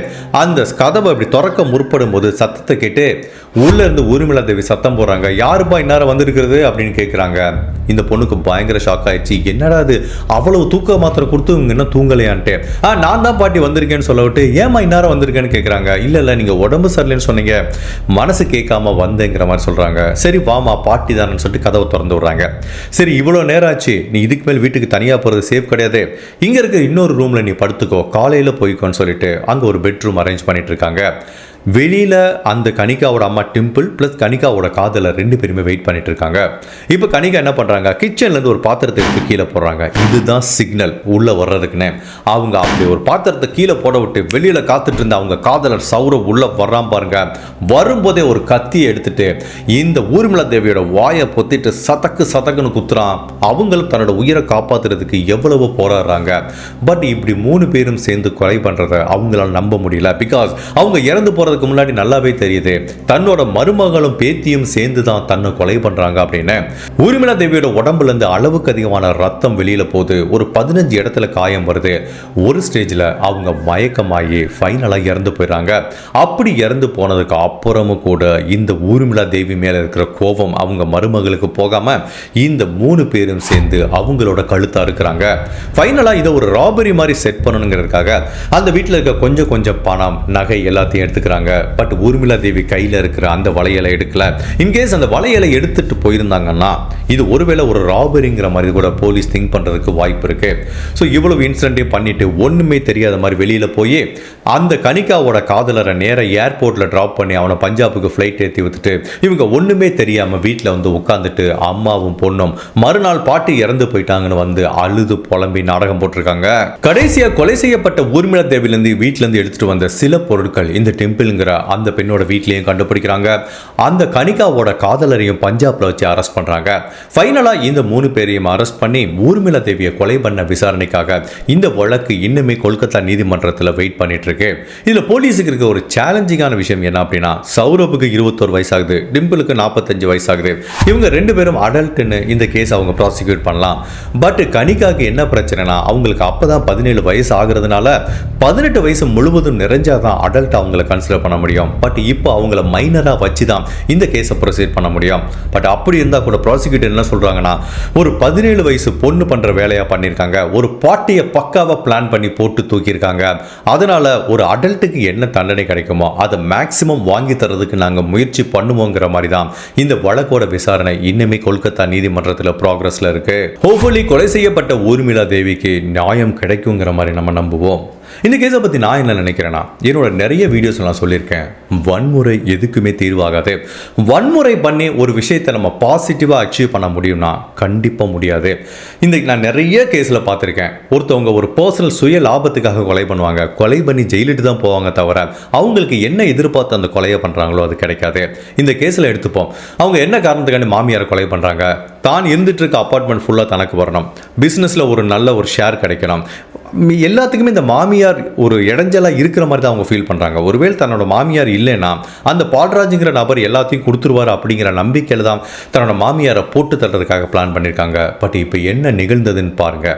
அந்த கதவை அப்படி திறக்க முற்படும் போது சத்தத்தை கேட்டு உள்ளே இருந்து உரிமையில தேவி சத்தம் போடுறாங்க யாருப்பா இன்னார வந்திருக்கிறது அப்படின்னு கேட்குறாங்க இந்த பொண்ணுக்கு பயங்கர ஷாக் ஆயிடுச்சு என்னடா அது அவ்வளவு தூக்க மாத்திரை கொடுத்து இவங்க என்ன தூங்கலையான்ட்டு ஆ நான் தான் பாட்டி வந்திருக்கேன்னு சொல்ல விட்டு ஏமா இன்னார வந்திருக்கேன்னு கேட்குறாங்க இல்லை இல்லை நீங்கள் உடம்பு சரியில்லைன்னு சொன்னீங்க மனசு கேட்காம வந்தேங்கிற மாதிரி சொல்கிறாங்க சரி வாமா பாட்டி தானு சொல்லிட்டு கதவை திறந்து விடுறாங்க சரி இவ்வளோ நேரம் ஆச்சு நீ இதுக்கு மேல் வீட்டுக்கு தனியாக போகிறது சேஃப் கிடையாது இங்கே இருக்க இன்னொரு ரூமில் நீ படுத்துக்கோ காலையில் போய்க்கோன்னு சொல்லிட்டு அங்கே ஒரு பெட்ரூம் அரேஞ்ச் பண்ணிட்டு இருக்காங்க வெளியில் அந்த கனிகாவோட அம்மா டிம்பிள் ப்ளஸ் கனிகாவோட காதலர் ரெண்டு பேருமே வெயிட் பண்ணிட்டு இருக்காங்க இப்போ கனிகா என்ன பண்ணுறாங்க கிச்சன்லேருந்து ஒரு பாத்திரத்தை எடுத்து கீழே போடுறாங்க இதுதான் சிக்னல் உள்ளே வர்றதுக்குன்னு அவங்க அப்படி ஒரு பாத்திரத்தை கீழே போட விட்டு வெளியில் காத்துட்டு இருந்த அவங்க காதலர் சௌரவ் உள்ளே வர்றான் பாருங்க வரும்போதே ஒரு கத்தியை எடுத்துட்டு இந்த ஊர்மிளா தேவியோட வாயை பொத்திட்டு சதக்கு சதக்குன்னு குத்துறான் அவங்களும் தன்னோட உயிரை காப்பாற்றுறதுக்கு எவ்வளவோ போராடுறாங்க பட் இப்படி மூணு பேரும் சேர்ந்து கொலை பண்ணுறத அவங்களால நம்ப முடியல பிகாஸ் அவங்க இறந்து போகிறது அவருக்கு முன்னாடி நல்லாவே தெரியுது தன்னோட மருமகளும் பேத்தியும் சேர்ந்து தான் தன்னை கொலை பண்றாங்க அப்படின்னு ஊர்மிளா தேவியோட உடம்புல இருந்து அளவுக்கு அதிகமான ரத்தம் வெளியில போகுது ஒரு பதினஞ்சு இடத்துல காயம் வருது ஒரு ஸ்டேஜில் அவங்க மயக்கமாகி ஃபைனலாக இறந்து போயிடுறாங்க அப்படி இறந்து போனதுக்கு அப்புறமும் கூட இந்த ஊர்மிளா தேவி மேலே இருக்கிற கோபம் அவங்க மருமகளுக்கு போகாமல் இந்த மூணு பேரும் சேர்ந்து அவங்களோட கழுத்தாக இருக்கிறாங்க ஃபைனலாக இதை ஒரு ராபரி மாதிரி செட் பண்ணணுங்கிறதுக்காக அந்த வீட்டில் இருக்க கொஞ்சம் கொஞ்சம் பணம் நகை எல்லாத்தையும் எடுத்துக்கிறாங்க போயிருக்காங்க பட் ஊர்மிளா தேவி கையில் இருக்கிற அந்த வளையலை எடுக்கல இன்கேஸ் அந்த வளையலை எடுத்துட்டு போயிருந்தாங்கன்னா இது ஒருவேளை ஒரு ராபரிங்கிற மாதிரி கூட போலீஸ் திங்க் பண்ணுறதுக்கு வாய்ப்பு இருக்கு ஸோ இவ்வளவு இன்சிடென்ட்டே பண்ணிட்டு ஒன்றுமே தெரியாத மாதிரி வெளியில் போய் அந்த கனிகாவோட காதலரை நேராக ஏர்போர்ட்டில் ட்ராப் பண்ணி அவனை பஞ்சாபுக்கு ஃப்ளைட் ஏற்றி விட்டுட்டு இவங்க ஒன்றுமே தெரியாமல் வீட்டில் வந்து உட்காந்துட்டு அம்மாவும் பொண்ணும் மறுநாள் பாட்டி இறந்து போயிட்டாங்கன்னு வந்து அழுது புலம்பி நாடகம் போட்டிருக்காங்க கடைசியாக கொலை செய்யப்பட்ட ஊர்மிளா தேவிலேருந்து வீட்டிலேருந்து எடுத்துகிட்டு வந்த சில பொருட்கள் இந்த டெம்பிள் சுனில்ங்கிற அந்த பெண்ணோட வீட்லேயும் கண்டுபிடிக்கிறாங்க அந்த கனிகாவோட காதலரையும் பஞ்சாப்ல வச்சு அரெஸ்ட் பண்றாங்க ஃபைனலாக இந்த மூணு பேரையும் அரெஸ்ட் பண்ணி ஊர்மிளா தேவியை கொலை பண்ண விசாரணைக்காக இந்த வழக்கு இன்னுமே கொல்கத்தா நீதிமன்றத்தில் வெயிட் பண்ணிட்டு இருக்கு இதுல போலீஸுக்கு இருக்க ஒரு சேலஞ்சிங்கான விஷயம் என்ன அப்படின்னா சௌரபுக்கு இருபத்தோரு வயசாகுது டிம்பிளுக்கு நாற்பத்தஞ்சு வயசாகுது இவங்க ரெண்டு பேரும் அடல்ட்னு இந்த கேஸ் அவங்க ப்ராசிக்யூட் பண்ணலாம் பட் கனிகாக்கு என்ன பிரச்சனைனா அவங்களுக்கு அப்பதான் பதினேழு வயசு ஆகுறதுனால பதினெட்டு வயசு முழுவதும் நிறைஞ்சாதான் அடல்ட் அவங்களை கன்சிடர் ரெஜிஸ்டர் பண்ண முடியும் பட் இப்போ அவங்கள மைனராக வச்சு தான் இந்த கேஸை ப்ரொசீட் பண்ண முடியும் பட் அப்படி இருந்தால் கூட ப்ராசிக்யூட்டர் என்ன சொல்கிறாங்கன்னா ஒரு பதினேழு வயசு பொண்ணு பண்ணுற வேலையாக பண்ணியிருக்காங்க ஒரு பாட்டியை பக்காவாக பிளான் பண்ணி போட்டு தூக்கியிருக்காங்க அதனால் ஒரு அடல்ட்டுக்கு என்ன தண்டனை கிடைக்குமோ அதை மேக்ஸிமம் வாங்கி தரதுக்கு நாங்கள் முயற்சி பண்ணுவோங்கிற மாதிரி தான் இந்த வழக்கோட விசாரணை இன்னுமே கொல்கத்தா நீதிமன்றத்தில் ப்ராக்ரஸில் இருக்குது ஹோப்ஃபுல்லி கொலை செய்யப்பட்ட ஊர்மிளா தேவிக்கு நியாயம் கிடைக்குங்கிற மாதிரி நம்ம நம்புவோம் இந்த கேஸை பற்றி நான் என்ன நினைக்கிறேன்னா என்னோட நிறைய வீடியோஸ் நான் சொல்லியிருக்கேன் வன்முறை எதுக்குமே தீர்வாகாது வன்முறை பண்ணி ஒரு விஷயத்தை நம்ம பாசிட்டிவாக அச்சீவ் பண்ண முடியும்னா கண்டிப்பாக முடியாது இந்த நான் நிறைய கேஸில் பார்த்துருக்கேன் ஒருத்தவங்க ஒரு பர்சனல் சுய லாபத்துக்காக கொலை பண்ணுவாங்க கொலை பண்ணி ஜெயிலிட்டு தான் போவாங்க தவிர அவங்களுக்கு என்ன எதிர்பார்த்து அந்த கொலையை பண்ணுறாங்களோ அது கிடைக்காது இந்த கேஸில் எடுத்துப்போம் அவங்க என்ன காரணத்துக்காண்டி மாமியாரை கொலை பண்ணுறாங்க தான் இருந்துட்டு இருக்க அப்பார்ட்மெண்ட் ஃபுல்லாக தனக்கு வரணும் பிஸ்னஸில் ஒரு நல்ல ஒரு ஷேர் கிடைக்கணும் எல்லாத்துக்குமே இந்த மாமியார் மாமியார் ஒரு இடைஞ்சலாக இருக்கிற மாதிரி தான் அவங்க ஃபீல் பண்ணுறாங்க ஒருவேளை தன்னோட மாமியார் இல்லைன்னா அந்த பால்ராஜுங்கிற நபர் எல்லாத்தையும் கொடுத்துருவார் அப்படிங்கிற நம்பிக்கையில் தான் தன்னோட மாமியாரை போட்டு தள்ளுறதுக்காக பிளான் பண்ணியிருக்காங்க பட் இப்போ என்ன நிகழ்ந்ததுன்னு பாருங்கள்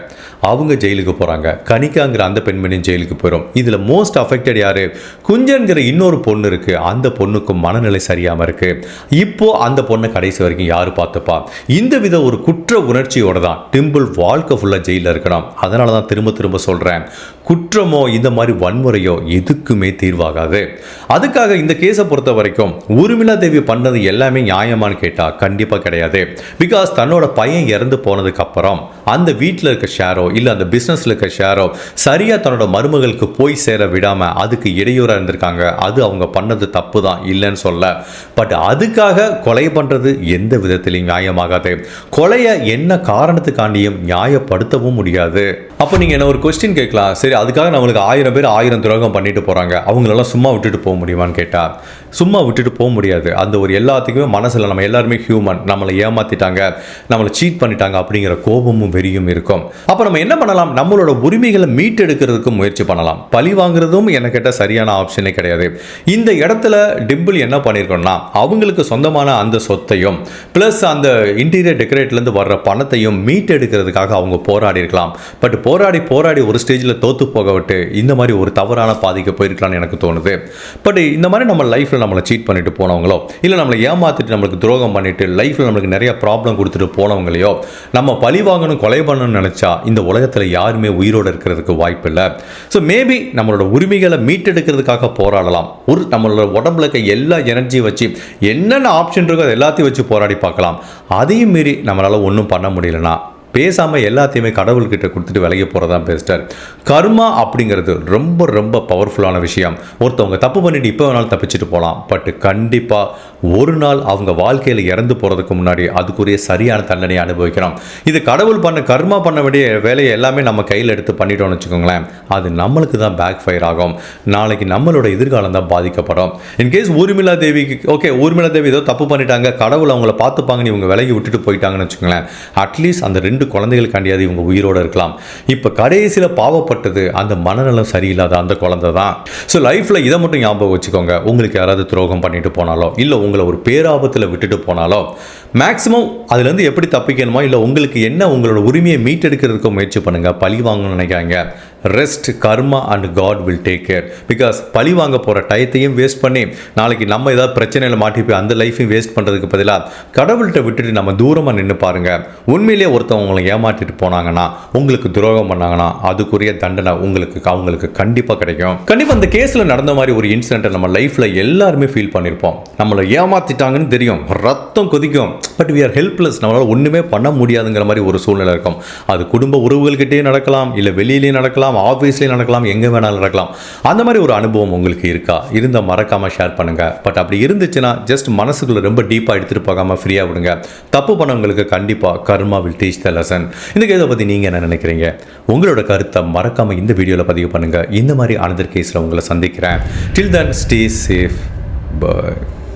அவங்க ஜெயிலுக்கு போகிறாங்க கணிக்காங்கிற அந்த பெண்மணியும் ஜெயிலுக்கு போயிடும் இதில் மோஸ்ட் அஃபெக்டட் யார் குஞ்சன்கிற இன்னொரு பொண்ணு இருக்குது அந்த பொண்ணுக்கும் மனநிலை சரியாமல் இருக்குது இப்போது அந்த பொண்ணை கடைசி வரைக்கும் யார் பார்த்துப்பா இந்த வித ஒரு குற்ற உணர்ச்சியோட தான் டிம்பிள் வாழ்க்கை ஃபுல்லாக ஜெயிலில் இருக்கணும் அதனால தான் திரும்ப திரும்ப சொல்கிறேன் குற்றமோ இந்த மாதிரி வன்முறையோ எதுக்குமே தீர்வாகாது அதுக்காக இந்த கேஸை பொறுத்த வரைக்கும் உருமிலா தேவி பண்ணது எல்லாமே நியாயமானு கேட்டால் கண்டிப்பாக கிடையாது பிகாஸ் தன்னோட பையன் இறந்து போனதுக்கு அப்புறம் அந்த வீட்டில் இருக்க ஷேரோ இல்லை அந்த பிஸ்னஸில் இருக்க ஷேரோ சரியாக தன்னோட மருமகளுக்கு போய் சேர விடாமல் அதுக்கு இடையூறாக இருந்திருக்காங்க அது அவங்க பண்ணது தப்பு தான் இல்லைன்னு சொல்ல பட் அதுக்காக கொலை பண்ணுறது எந்த விதத்திலையும் நியாயமாகாது கொலையை என்ன காரணத்துக்காண்டியும் நியாயப்படுத்தவும் முடியாது அப்போ நீங்கள் என்ன ஒரு கொஸ்டின் கேட்கலாம் சரி அதுக்காக நம்மளுக்கு ஆயிரம் பேர் ஆயிரம் துரோகம் பண்ணிட்டு போகிறாங்க அவங்களெல்லாம் சும்மா விட்டுட்டு போக முடியுமான்னு கேட்டால் சும்மா விட்டுட்டு போக முடியாது அந்த ஒரு எல்லாத்துக்குமே மனசில் நம்ம எல்லாருமே ஹியூமன் நம்மளை ஏமாற்றிட்டாங்க நம்மளை சீட் பண்ணிட்டாங்க அப்படிங்கிற கோபமும் வெறியும் இருக்கும் அப்போ நம்ம என்ன பண்ணலாம் நம்மளோட உரிமைகளை மீட்டெடுக்கிறதுக்கு முயற்சி பண்ணலாம் பழி வாங்குறதும் என்கிட்ட கேட்டால் சரியான ஆப்ஷனே கிடையாது இந்த இடத்துல டிம்பிள் என்ன பண்ணியிருக்கோம்னா அவங்களுக்கு சொந்தமான அந்த சொத்தையும் ப்ளஸ் அந்த இன்டீரியர் டெக்கரேட்லேருந்து வர்ற பணத்தையும் மீட்டெடுக்கிறதுக்காக அவங்க போராடி இருக்கலாம் பட் போராடி போராடி ஒரு ஸ்டேஜில் தோற்று போக விட்டு இந்த மாதிரி ஒரு தவறான பாதிக்கு போயிருக்கலாம்னு எனக்கு தோணுது பட் இந்த மாதிரி நம்ம லைஃப்பில் லைஃப்பில் நம்மளை சீட் பண்ணிட்டு போனவங்களோ இல்லை நம்மளை ஏமாற்றிட்டு நம்மளுக்கு துரோகம் பண்ணிட்டு லைஃப்பில் நம்மளுக்கு நிறைய ப்ராப்ளம் கொடுத்துட்டு போனவங்களையோ நம்ம பழி வாங்கணும் கொலை பண்ணணும்னு நினச்சா இந்த உலகத்தில் யாருமே உயிரோடு இருக்கிறதுக்கு வாய்ப்பு இல்லை ஸோ மேபி நம்மளோட உரிமைகளை மீட்டெடுக்கிறதுக்காக போராடலாம் ஒரு நம்மளோட உடம்புல இருக்க எல்லா எனர்ஜியும் வச்சு என்னென்ன ஆப்ஷன் இருக்கோ அதை எல்லாத்தையும் வச்சு போராடி பார்க்கலாம் அதையும் மீறி நம்மளால் ஒன்றும் பண்ண முடியலன்னா பேசாமல் எல்லாத்தையுமே கடவுள்கிட்ட கொடுத்துட்டு விலகி போகிறதா பெஸ்ட்டாக கர்மா அப்படிங்கிறது ரொம்ப ரொம்ப பவர்ஃபுல்லான விஷயம் ஒருத்தவங்க தப்பு பண்ணிட்டு இப்போ வேணாலும் தப்பிச்சுட்டு போகலாம் பட் கண்டிப்பாக ஒரு நாள் அவங்க வாழ்க்கையில் இறந்து போகிறதுக்கு முன்னாடி அதுக்குரிய சரியான தண்டனையை அனுபவிக்கிறோம் இது கடவுள் பண்ண கர்மா பண்ண வேண்டிய வேலையை எல்லாமே நம்ம கையில் எடுத்து பண்ணிட்டோம்னு வச்சுக்கோங்களேன் அது நம்மளுக்கு தான் பேக் ஃபயர் ஆகும் நாளைக்கு நம்மளோட எதிர்காலம் தான் பாதிக்கப்படும் இன்கேஸ் ஊர்மிளா தேவிக்கு ஓகே ஊர்மிளா தேவி ஏதோ தப்பு பண்ணிட்டாங்க கடவுள் அவங்கள பார்த்துப்பாங்கன்னு இவங்க விலகி விட்டுட்டு போயிட்டாங்கன்னு வச்சுக்கோங்களேன் அட்லீஸ்ட் அந்த ரெண்டு ரெண்டு குழந்தைகளுக்காண்டியாவது இவங்க உயிரோடு இருக்கலாம் இப்போ கடைசியில் பாவப்பட்டது அந்த மனநலம் சரியில்லாத அந்த குழந்தை தான் ஸோ லைஃப்பில் இதை மட்டும் ஞாபகம் வச்சுக்கோங்க உங்களுக்கு யாராவது துரோகம் பண்ணிட்டு போனாலோ இல்லை உங்களை ஒரு பேராபத்தில் விட்டுட்டு போனாலோ மேக்ஸிமம் அதுலேருந்து எப்படி தப்பிக்கணுமோ இல்லை உங்களுக்கு என்ன உங்களோட உரிமையை மீட்டெடுக்கிறதுக்கு முயற்சி பண்ணுங்கள் பழி வாங்கணும்னு நினைக்காங்க rest karma and God will take care because பழி வாங்க போகிற டயத்தையும் வேஸ்ட் பண்ணி நாளைக்கு நம்ம ஏதாவது பிரச்சனையில் மாட்டி போய் அந்த லைஃப்பையும் வேஸ்ட் பண்ணுறதுக்கு பதிலாக கடவுள்கிட்ட விட்டுட்டு நம்ம தூரமாக நின்று பாருங்கள் உண்மையிலேயே ஒருத்தவங்க உங்களை ஏமாற்றிட்டு போனாங்கன்னா உங்களுக்கு துரோகம் பண்ணாங்கன்னா அதுக்குரிய தண்டனை உங்களுக்கு அவங்களுக்கு கண்டிப்பாக கிடைக்கும் கண்டிப்பாக அந்த கேஸில் நடந்த மாதிரி ஒரு இன்சிடென்ட்டை நம்ம லைஃப்பில் எல்லாருமே ஃபீல் பண்ணியிருப்போம் நம்மளை ஏமாற்றிட்டாங்கன்னு தெரியும் ரத்தம் கொதிக்கும் பட் வி ஆர் ஹெல்ப்லெஸ் நம்மளால் ஒன்றுமே பண்ண முடியாதுங்கிற மாதிரி ஒரு சூழ்நிலை இருக்கும் அது குடும்ப உறவுகள்கிட்டே நடக்கலாம் இல்லை வெளியிலேயே நடக்கலாம் நடக்கலாம் ஆஃபீஸ்லேயும் நடக்கலாம் எங்கே வேணாலும் நடக்கலாம் அந்த மாதிரி ஒரு அனுபவம் உங்களுக்கு இருக்கா இருந்தால் மறக்காமல் ஷேர் பண்ணுங்கள் பட் அப்படி இருந்துச்சுன்னா ஜஸ்ட் மனசுக்குள்ளே ரொம்ப டீப்பாக எடுத்துகிட்டு போகாமல் ஃப்ரீயாக விடுங்க தப்பு பண்ணவங்களுக்கு கண்டிப்பாக karma will teach the lesson இந்த கேதை பற்றி நீங்கள் என்ன நினைக்கிறீங்க உங்களோட கருத்தை மறக்காமல் இந்த வீடியோவில் பதிவு பண்ணுங்கள் இந்த மாதிரி அனதர் கேஸில் உங்களை சந்திக்கிறேன் till then stay safe bye